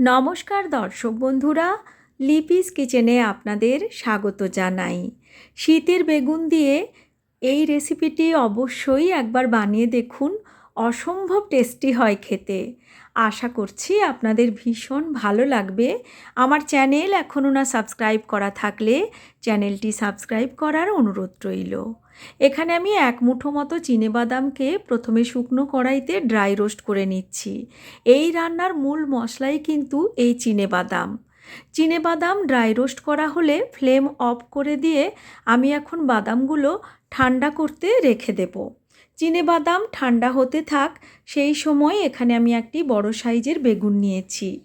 নমস্কার দর্শক বন্ধুরা, লিপিস কিচেনে আপনাদের স্বাগত জানাই। শীতের বেগুন দিয়ে এই রেসিপিটি অবশ্যই একবার বানিয়ে দেখুন, অসম্ভব টেস্টি হয় খেতে। আশা করছি আপনাদের ভীষণ ভালো লাগবে। আমার চ্যানেল এখনও না সাবস্ক্রাইব করা থাকলে চ্যানেলটি সাবস্ক্রাইব করার অনুরোধ রইল। এখানে আমি এক মুঠো মতো বাদামকে প্রথমে শুকনো কড়াইতে ড্রাই রোস্ট করে নিচ্ছি। এই রান্নার মূল মশলাই কিন্তু এই বাদাম বাদাম ড্রাই রোস্ট করা হলে ফ্লেম অফ করে দিয়ে আমি এখন বাদামগুলো ঠান্ডা করতে রেখে দেব। বাদাম ঠান্ডা হতে থাক, সেই সময় এখানে আমি একটি বড় সাইজের বেগুন নিয়েছি।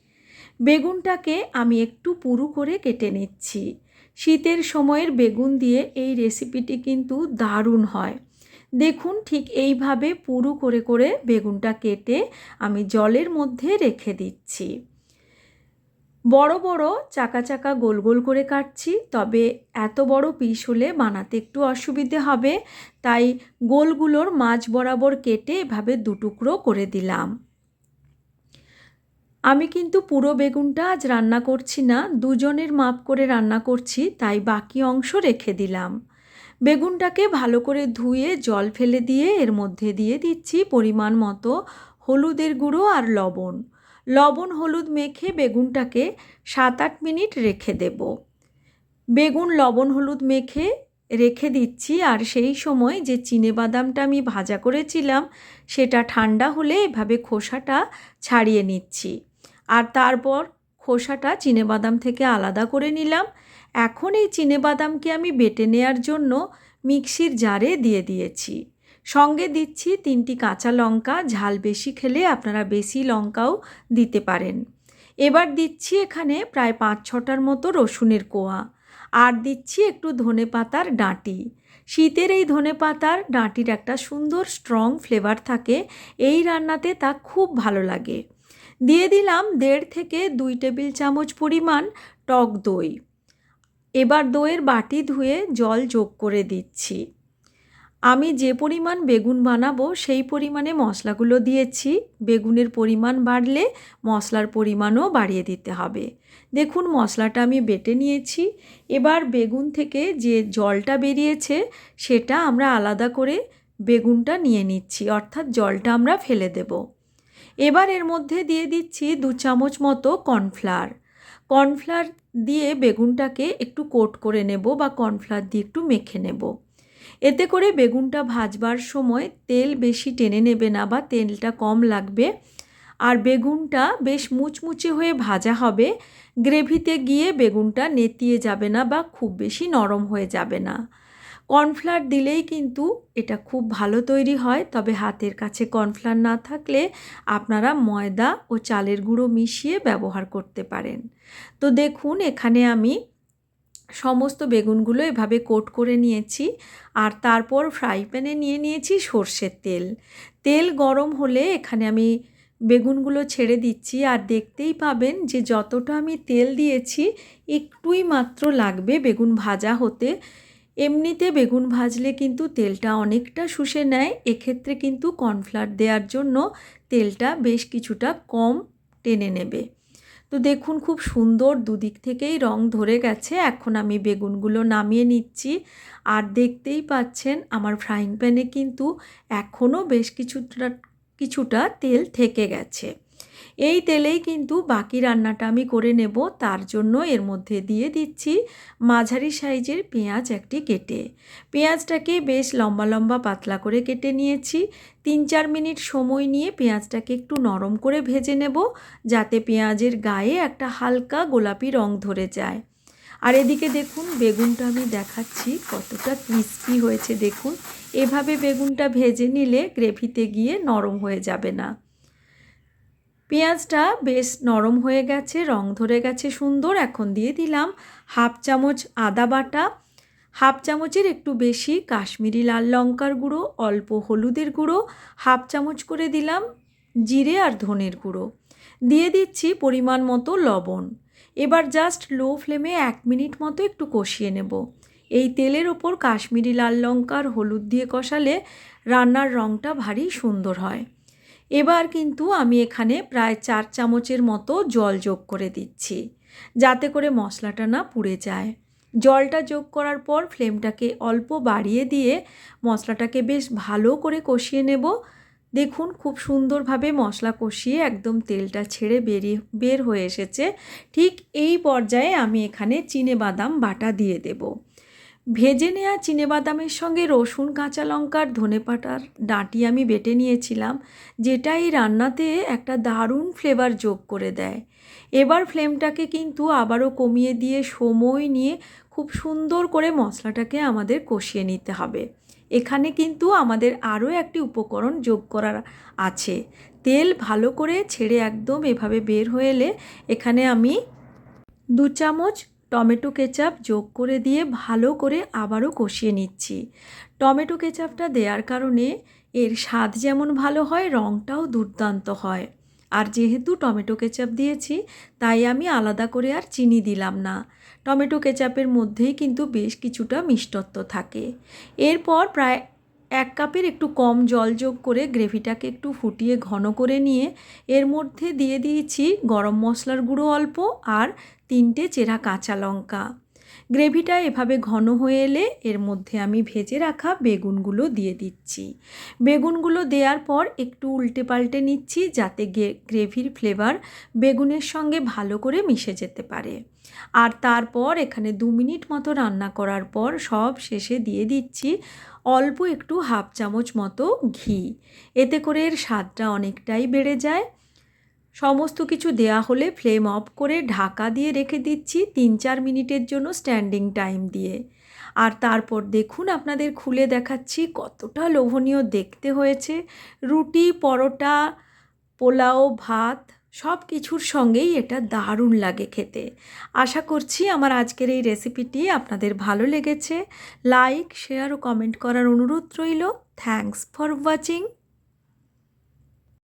বেগুনটাকে আমি একটু পুরু করে কেটে নিচ্ছি। শীতের সময়ের বেগুন দিয়ে এই রেসিপিটি কিন্তু দারুণ হয়। দেখুন ঠিক এইভাবে পুরু করে করে বেগুনটা কেটে আমি জলের মধ্যে রেখে দিচ্ছি। বড় বড় চাকা চাকা গোল গোল করে কাটছি, তবে এত বড় পিস হলে বানাতে একটু অসুবিধে হবে, তাই গোলগুলোর মাঝ বরাবর কেটে এভাবে দুটুকরো করে দিলাম। আমি কিন্তু পুরো বেগুনটা আজ রান্না করছি না, দুজনের মাপ করে রান্না করছি, তাই বাকি অংশ রেখে দিলাম। বেগুনটাকে ভালো করে ধুয়ে, জল ফেলে দিয়ে এর মধ্যে দিয়ে দিচ্ছি পরিমাণ মতো হলুদের গুঁড়ো আর লবণ। লবণ হলুদ মেখে বেগুনটাকে সাত আট মিনিট রেখে দেব। বেগুন লবণ হলুদ মেখে রেখে দিচ্ছি, আর সেই সময় যে চিনে বাদামটা আমি ভাজা করেছিলাম, সেটা ঠান্ডা হলে এভাবে খোসাটা ছাড়িয়ে নিচ্ছি। আর তারপর খোসাটা বাদাম থেকে আলাদা করে নিলাম। এখন এই বাদামকে আমি বেটে নেওয়ার জন্য মিক্সির জারে দিয়ে দিয়েছি। সঙ্গে দিচ্ছি তিনটি কাঁচা লঙ্কা, ঝাল বেশি খেলে আপনারা বেশি লঙ্কাও দিতে পারেন। এবার দিচ্ছি এখানে প্রায় পাঁচ ছটার মতো রসুনের কোয়া। আর দিচ্ছি একটু ধনে পাতার ডাঁটি। শীতের এই ধনে পাতার ডাঁটির একটা সুন্দর স্ট্রং ফ্লেভার থাকে, এই রান্নাতে তা খুব ভালো লাগে। দিয়ে দিলাম দেড় থেকে দুই টেবিল চামচ পরিমাণ টক দই। এবার দইয়ের বাটি ধুয়ে জল যোগ করে দিচ্ছি। আমি যে পরিমাণ বেগুন বানাবো সেই পরিমাণে মশলাগুলো দিয়েছি। বেগুনের পরিমাণ বাড়লে মশলার পরিমাণও বাড়িয়ে দিতে হবে। দেখুন মশলাটা আমি বেটে নিয়েছি। এবার বেগুন থেকে যে জলটা বেরিয়েছে সেটা আমরা আলাদা করে বেগুনটা নিয়ে নিচ্ছি। অর্থাৎ জলটা আমরা ফেলে দেবো। এবার এর মধ্যে দিয়ে দিচ্ছি দু চামচ মতো কর্নফ্লাওয়ার। কর্নফ্লাওয়ার দিয়ে বেগুনটাকে একটু কোট করে নেব বা কর্নফ্লাওয়ার দিয়ে একটু মেখে নেব। এতে করে বেগুনটা ভাজবার সময় তেল বেশি টেনে নেবে না বা তেলটা কম লাগবে। আর বেগুনটা বেশ মুচমুচে হয়ে ভাজা হবে, গ্রেভিতে গিয়ে বেগুনটা নেতিয়ে যাবে না বা খুব বেশি নরম হয়ে যাবে না। কর্নফ্লাওয়ার দিলেই কিন্তু এটা খুব ভালো তৈরি হয়। তবে হাতের কাছে কর্নফ্লাওয়ার না থাকলে আপনারা ময়দা ও চালের গুঁড়ো মিশিয়ে ব্যবহার করতে পারেন। তো দেখুন, এখানে আমি সমস্ত বেগুনগুলো এভাবে কোট করে নিয়েছি আর তারপর ফ্রাই প্যানে নিয়ে নিয়েছি সর্ষের তেল। তেল গরম হলে এখানে আমি বেগুনগুলো ছেড়ে দিচ্ছি আর দেখতেই পাবেন যে যতটা আমি তেল দিয়েছি, একটুই মাত্র লাগবে বেগুন ভাজা হতে। এমনিতে বেগুন ভাজলে কিন্তু তেলটা অনেকটা শুষে নেয়, এক্ষেত্রে কিন্তু কর্নফ্লাওয়ার দেওয়ার জন্য তেলটা বেশ কিছুটা কম টেনে নেবে। তো দেখুন খুব সুন্দর দুদিক থেকেই রং ধরে গেছে, এখন আমি বেগুনগুলো নামিয়ে নিচ্ছি। আর দেখতেই পাচ্ছেন আমার ফ্রাইং প্যানে কিন্তু এখনও বেশ কিছুটা কিছুটা তেল থেকে গেছে। এই তেলেই কিন্তু বাকি রান্নাটা আমি করে নেব, তার জন্য এর মধ্যে দিয়ে দিচ্ছি মাঝারি সাইজের পেঁয়াজ একটি কেটে। পেঁয়াজটাকে বেশ লম্বা লম্বা পাতলা করে কেটে নিয়েছি। তিন চার মিনিট সময় নিয়ে পেঁয়াজটাকে একটু নরম করে ভেজে নেব, যাতে পেঁয়াজের গায়ে একটা হালকা গোলাপি রং ধরে যায়। আর এদিকে দেখুন, বেগুনটা আমি দেখাচ্ছি, কতটা ক্রিস্পি হয়েছে দেখুন। এভাবে বেগুনটা ভেজে নিলে গ্রেভিতে গিয়ে নরম হয়ে যাবে না। পেঁয়াজটা বেশ নরম হয়ে গেছে, রং ধরে গেছে সুন্দর। এখন দিয়ে দিলাম হাফ চামচ আদা বাটা, হাফ চামচের একটু বেশি কাশ্মীরি লাল লঙ্কার গুঁড়ো, অল্প হলুদের গুঁড়ো, হাফ চামচ করে দিলাম জিরে আর ধনের গুঁড়ো। দিয়ে দিচ্ছি পরিমাণ মতো লবণ। এবার জাস্ট লো ফ্লেমে এক মিনিট মতো একটু কষিয়ে নেব। এই তেলের ওপর কাশ্মীরি লাল লঙ্কার হলুদ দিয়ে কষালে রান্নার রঙটা ভারী সুন্দর হয়। এবার কিন্তু আমি এখানে প্রায় চার চামচের মতো জল যোগ করে দিচ্ছি, যাতে করে মশলাটা না পুড়ে যায়। জলটা যোগ করার পর ফ্লেমটাকে অল্প বাড়িয়ে দিয়ে মশলাটাকে বেশ ভালো করে কষিয়ে নেব। দেখুন খুব সুন্দরভাবে মশলা কষিয়ে একদম তেলটা ছেড়ে বেরিয়ে বের হয়ে এসেছে। ঠিক এই পর্যায়ে আমি এখানে চিনে বাদাম বাটা দিয়ে দেব। ভেজে নেওয়া বাদামের সঙ্গে রসুন, কাঁচা লঙ্কার ধনেপাতার ডাঁটি আমি বেটে নিয়েছিলাম, যেটা এই রান্নাতে একটা দারুণ ফ্লেভার যোগ করে দেয়। এবার ফ্লেমটাকে কিন্তু আবারও কমিয়ে দিয়ে সময় নিয়ে খুব সুন্দর করে মশলাটাকে আমাদের কষিয়ে নিতে হবে। এখানে কিন্তু আমাদের আরও একটি উপকরণ যোগ করার আছে। তেল ভালো করে ছেড়ে একদম এভাবে বের হয়ে এলে এখানে আমি দু চামচ টমেটো কেচাপ যোগ করে দিয়ে ভালো করে আবারও কষিয়ে নিচ্ছি। টমেটো কেচাপটা দেওয়ার কারণে এর স্বাদ যেমন ভালো হয় রঙটাও দুর্দান্ত হয়। আর যেহেতু টমেটো কেচাপ দিয়েছি, তাই আমি আলাদা করে আর চিনি দিলাম না। টমেটো কেচাপের মধ্যেই কিন্তু বেশ কিছুটা মিষ্টত্ব থাকে। এরপর প্রায় এক কাপের একটু কম জল যোগ করে গ্রেভিটাকে একটু ফুটিয়ে ঘন করে নিয়ে এর মধ্যে দিয়ে দিয়েছি গরম মশলার গুঁড়ো অল্প আর তিনটে চেরা কাঁচা লঙ্কা। গ্রেভিটা এভাবে ঘন হয়ে এলে এর মধ্যে আমি ভেজে রাখা বেগুনগুলো দিয়ে দিচ্ছি। বেগুনগুলো দেওয়ার পর একটু উল্টে পাল্টে নিচ্ছি যাতে গ্রেভির ফ্লেভার বেগুনের সঙ্গে ভালো করে মিশে যেতে পারে। আর তারপর এখানে দু মিনিট মতো রান্না করার পর সব শেষে দিয়ে দিচ্ছি অল্প একটু হাফ চামচ মতো ঘি। এতে করে এর স্বাদটা অনেকটাই বেড়ে যায়। সমস্ত কিছু দেয়া হলে ফ্লেম অফ করে ঢাকা দিয়ে রেখে দিচ্ছি তিন চার মিনিটের জন্য স্ট্যান্ডিং টাইম দিয়ে। আর তারপর দেখুন আপনাদের খুলে দেখাচ্ছি কতটা লোভনীয় দেখতে হয়েছে। রুটি, পরোটা, পোলাও, ভাত সব কিছুর সঙ্গেই এটা দারুণ লাগে খেতে। আশা করছি আমার আজকের এই রেসিপিটি আপনাদের ভালো লেগেছে। লাইক শেয়ার ও কমেন্ট করার অনুরোধ রইল। Thanks for watching